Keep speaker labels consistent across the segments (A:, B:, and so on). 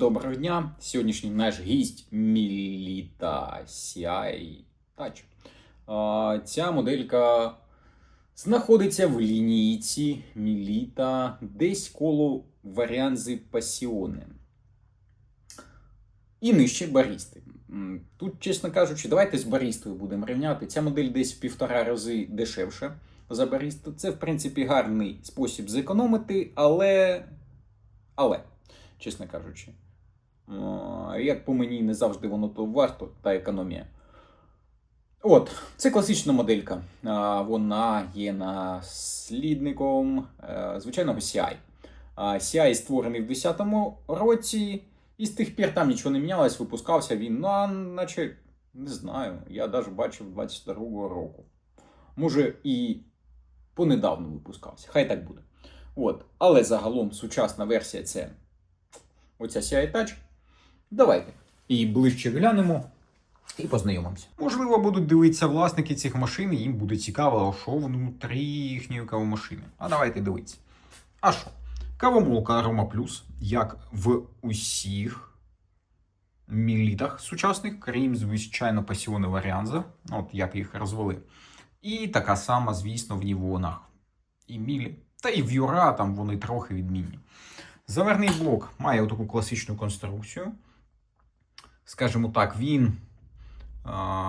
A: Доброго дня! Сьогоднішній наш гість Міліта CI Touch. Ця моделька знаходиться в лінійці Міліта десь коло варіанзи Пасіони. І нижче барісти. Тут, чесно кажучи, давайте з барістою будемо рівняти. Ця модель десь в півтора рази дешевша за баристу. Це, в принципі, гарний спосіб зекономити, але. Але, чесно кажучи. Як по мені, не завжди воно то варто та економія. От, це класична моделька. Вона є наслідником е, звичайного CI. CI створений в 10-му році, і з тих пір там нічого не мінялось, випускався він, ну, наче, не знаю, я навіть бачив 22-го року. Може, і понедавно випускався. Хай так буде. От. Але загалом сучасна версія це оця CI Touch. Давайте. І ближче глянемо і познайомимося. Можливо, будуть дивитися власники цих машин, і їм буде цікаво, що внутрі їхньої кавомашини. А давайте дивитися. А що? Кавомолка Aroma Plus, як в усіх мілітах сучасних, крім, звичайно, пасіони Варіанза, от як їх розвели. І така сама, звісно, в Нівонах. І Мілі. Та і в Юра там вони трохи відмінні. Заверний блок має таку класичну конструкцію. Скажімо так, він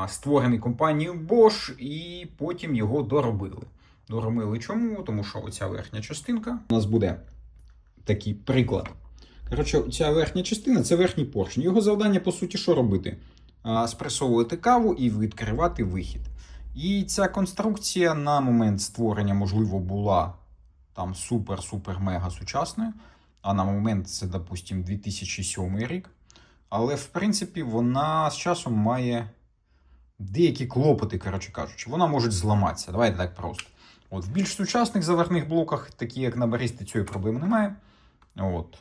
A: створений компанією Bosch, і потім його доробили. Доробили чому? Тому що оця верхня частинка у нас буде такий приклад. Коротше, ця верхня частина це верхній поршень. Його завдання, по суті, що робити? Спресовувати каву і відкривати вихід. І ця конструкція на момент створення, можливо, була там супер-супер-мега сучасною. А на момент це, допустим, 2007 рік. Але, в принципі, вона з часом має деякі клопоти, коротше кажучи. Вона може зламатися. Давайте так просто. От, в більш сучасних заверних блоках, такі як на баристі, цієї проблеми немає. От.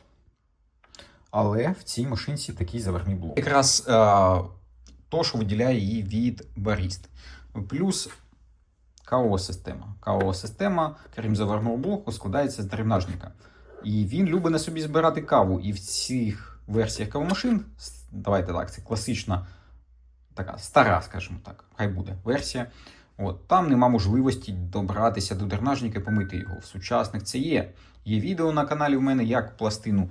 A: Але в цій машинці такий заверний блок. Якраз е, то, що виділяє її від баріст. Плюс кавова система. Кавова система, крім заверного блоку, складається з дренажника. І він любить на собі збирати каву. І в цих версіях кавомашин, давайте так, це класична, така стара, скажімо так, хай буде версія. От, там нема можливості добратися до дренажника і помити його. В сучасних це є. Є відео на каналі в мене, як пластину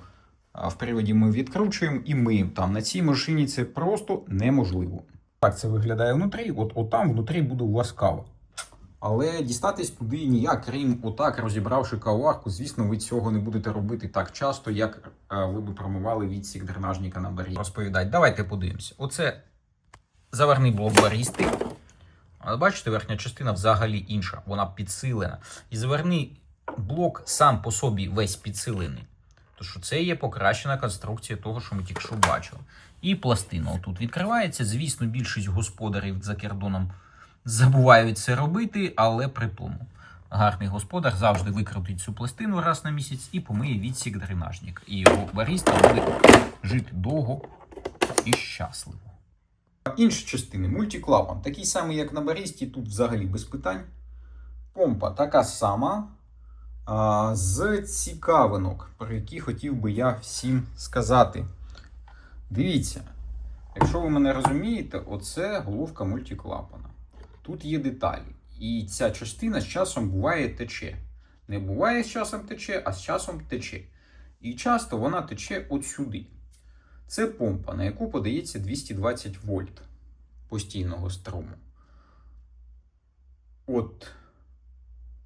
A: в приводі ми відкручуємо і миємо. Там на цій машині це просто неможливо. Так це виглядає внутрі, от, от там внутрі буде у вас кава. Але дістатись туди ніяк, крім отак, розібравши каварку, звісно, ви цього не будете робити так часто, як е, ви би промивали відсік дренажника на барі. Розповідать. Давайте подивимося. Оце заверний блок барісти. Але бачите, верхня частина взагалі інша, вона підсилена. І заверний блок сам по собі весь підсилений. Тож це є покращена конструкція того, що ми тільки що бачили. І пластина отут відкривається. Звісно, більшість господарів за кордоном забувають це робити, але при. Гарний господар завжди викрутить цю пластину раз на місяць і помиє відсік дренажник. І його баріста буде жити довго і щасливо. Інші частини мультиклапан, такий самий, як на барісті, тут взагалі без питань. Помпа така сама. З цікавинок, про які хотів би я всім сказати. Дивіться, якщо ви мене розумієте, оце головка мультиклапана. Тут є деталі. І ця частина з часом буває тече. Не буває з часом тече, а з часом тече. І часто вона тече от сюди. Це помпа, на яку подається 220 вольт постійного струму. От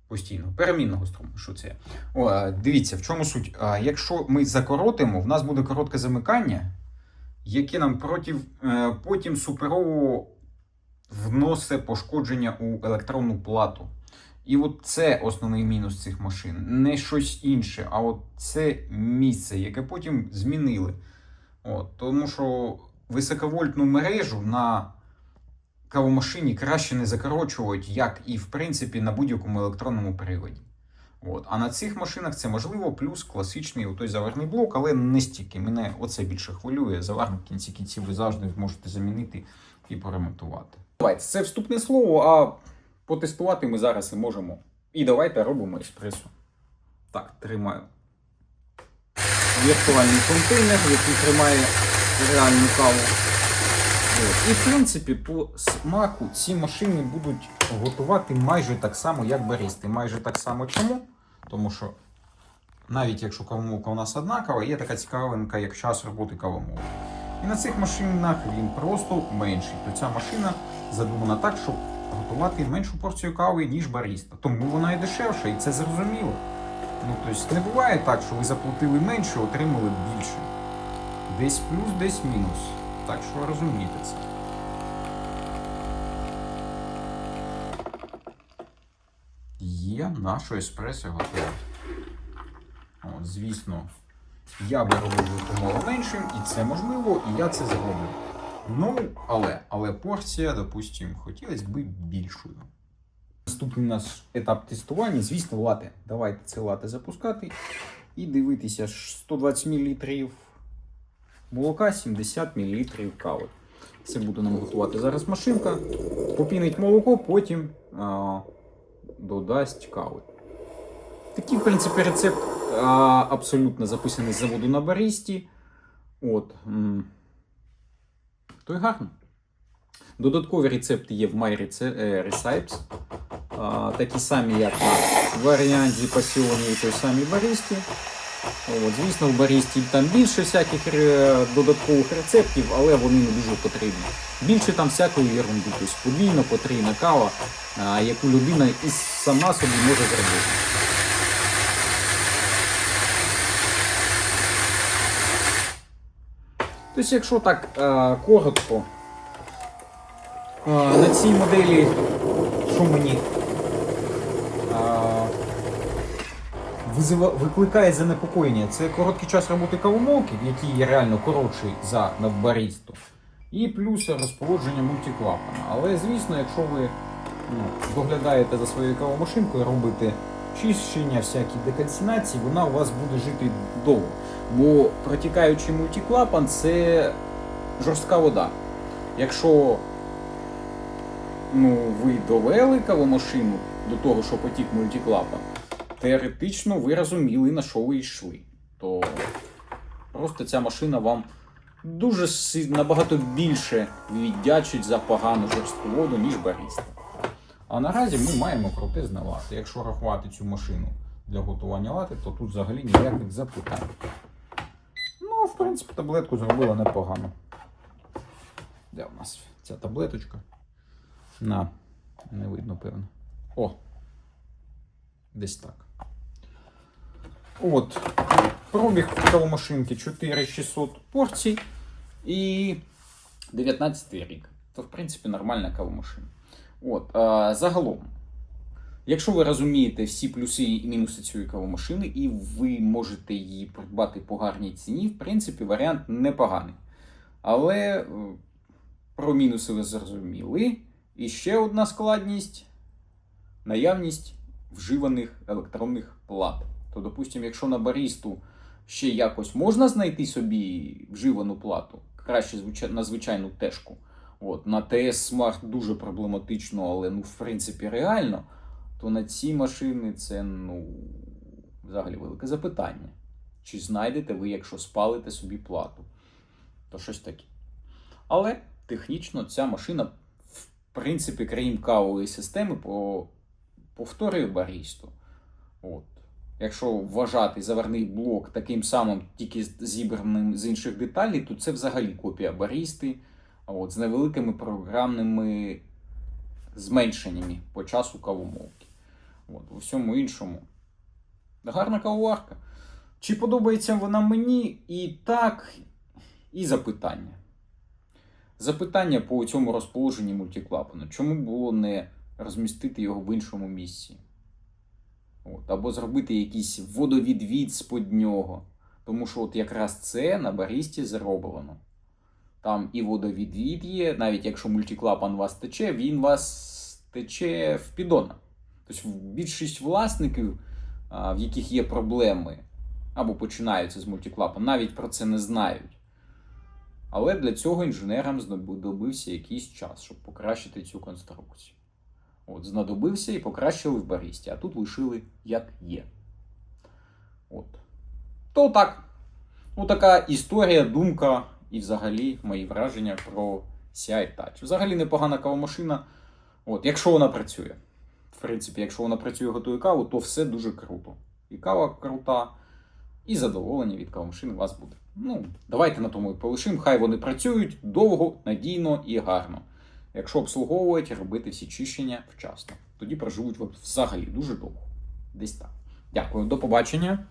A: постійного, перемінного струму. Що це? О, дивіться, в чому суть. Якщо ми закоротимо, в нас буде коротке замикання, яке нам проти, е, потім суперово вносить пошкодження у електронну плату. І от це основний мінус цих машин. Не щось інше, а от це місце, яке потім змінили. От, тому що високовольтну мережу на кавомашині краще не закорочувати, як і в принципі на будь-якому електронному приводі. От. А на цих машинах це можливо, плюс класичний той заварний блок, але не стільки. Мене оце більше хвилює. Заварник кінці кінців ви завжди зможете замінити і поремонтувати. Давайте, це вступне слово, а потестувати ми зараз і можемо. І давайте робимо еспресо. Так, тримаю. віртуальний контейнер, який тримає реальну каву. І в принципі, по смаку ці машини будуть готувати майже так само, як барісти. Майже так само чому? Тому що навіть якщо кавомолка у нас однакова, є така цікавинка, як час роботи кавомолки. І на цих машинах він просто менший. То ця машина задумана так, щоб готувати меншу порцію кави, ніж баріста. Тому вона і дешевша, і це зрозуміло. Ну, тобто не буває так, що ви заплатили менше, отримали більше. Десь плюс, десь мінус. Так що розумієте це. Є наше еспресо готове. От, звісно, я би робив якомога меншим, і це можливо, і я це зроблю. Ну, але, але порція, допустимо, хотілося б більшою. Наступний наш етап тестування, звісно, лати. Давайте це лати запускати і дивитися 120 мл молока, 70 мл кави. Це буде нам готувати зараз машинка. Попінить молоко, потім а, додасть кави. Такий, в принципі, рецепт абсолютно записаний з заводу на барісті. От. То й гарно. Додаткові рецепти є в MyRecipes. А, такі самі, як на варіанті пасіоні і той самій барісті. От, звісно, в барісті там більше всяких е, додаткових рецептів, але вони не дуже потрібні. Більше там всякої ерунди, тобто подвійна, потрійна кава, яку людина і сама собі може зробити. Тобто, якщо так е, коротко, е, на цій моделі, що мені е, викликає занепокоєння, це короткий час роботи кавомолки, який є реально коротший за навбарісту, і плюс розположення мультиклапана. Але звісно, якщо ви ну, доглядаєте за своєю кавомашинкою, робите чищення, всякі декальцинації, вона у вас буде жити довго. Бо протікаючий мультиклапан це жорстка вода. Якщо ну, ви довели кавомашину до того, що потік мультиклапан, теоретично ви розуміли, на що ви йшли. То просто ця машина вам дуже набагато більше віддячить за погану жорстку воду, ніж баріста. А наразі ми маємо крутизне лати. Якщо рахувати цю машину для готування лати, то тут взагалі ніяких запитань. Ну, в принципі, таблетку зробила непогано. Де у нас ця таблеточка? На, не видно, певно. О! Десь так. От. Пробіг кавомашинки 4600 порцій і 19 рік. То, в принципі, нормальна кавомашина. От, а, загалом, якщо ви розумієте всі плюси і мінуси цієї кавомашини, і ви можете її придбати по гарній ціні, в принципі, варіант непоганий. Але е, про мінуси ви зрозуміли. І ще одна складність наявність вживаних електронних плат. То, допустимо, якщо на барісту ще якось можна знайти собі вживану плату, краще на звичайну тежку. От, на TS Smart дуже проблематично, але ну, в принципі реально, то на ці машини це ну, взагалі велике запитання. Чи знайдете ви, якщо спалите собі плату? То щось таке. Але технічно ця машина, в принципі, крім кавової системи, по, повторює барісту. От. Якщо вважати заварний блок таким самим, тільки зібраним з інших деталей, то це взагалі копія барісти от, з невеликими програмними зменшеннями по часу кавомолки. От, у всьому іншому. Гарна кавоварка. Чи подобається вона мені і так, і запитання. Запитання по цьому розположенні мультиклапану. Чому було не розмістити його в іншому місці? От, або зробити якийсь водовідвід з-под нього. Тому що от якраз це на барісті зроблено. Там і водовідвід є, навіть якщо мультиклапан вас тече, він вас тече в піддона. Тобто більшість власників, в яких є проблеми, або починаються з мультиклапан, навіть про це не знають. Але для цього інженерам знадобився якийсь час, щоб покращити цю конструкцію. От, знадобився і покращили в барісті, а тут лишили як є. От. То так. Отака історія, думка і взагалі мої враження про CI Touch. Взагалі непогана кавомашина. От, якщо вона працює. В принципі, якщо вона працює, готує каву, то все дуже круто. І кава крута, і задоволення від кавомашини у вас буде. Ну, давайте на тому і полишимо. Хай вони працюють довго, надійно і гарно. Якщо обслуговують, робити всі чищення вчасно. Тоді проживуть взагалі дуже довго. Десь так. Дякую, до побачення.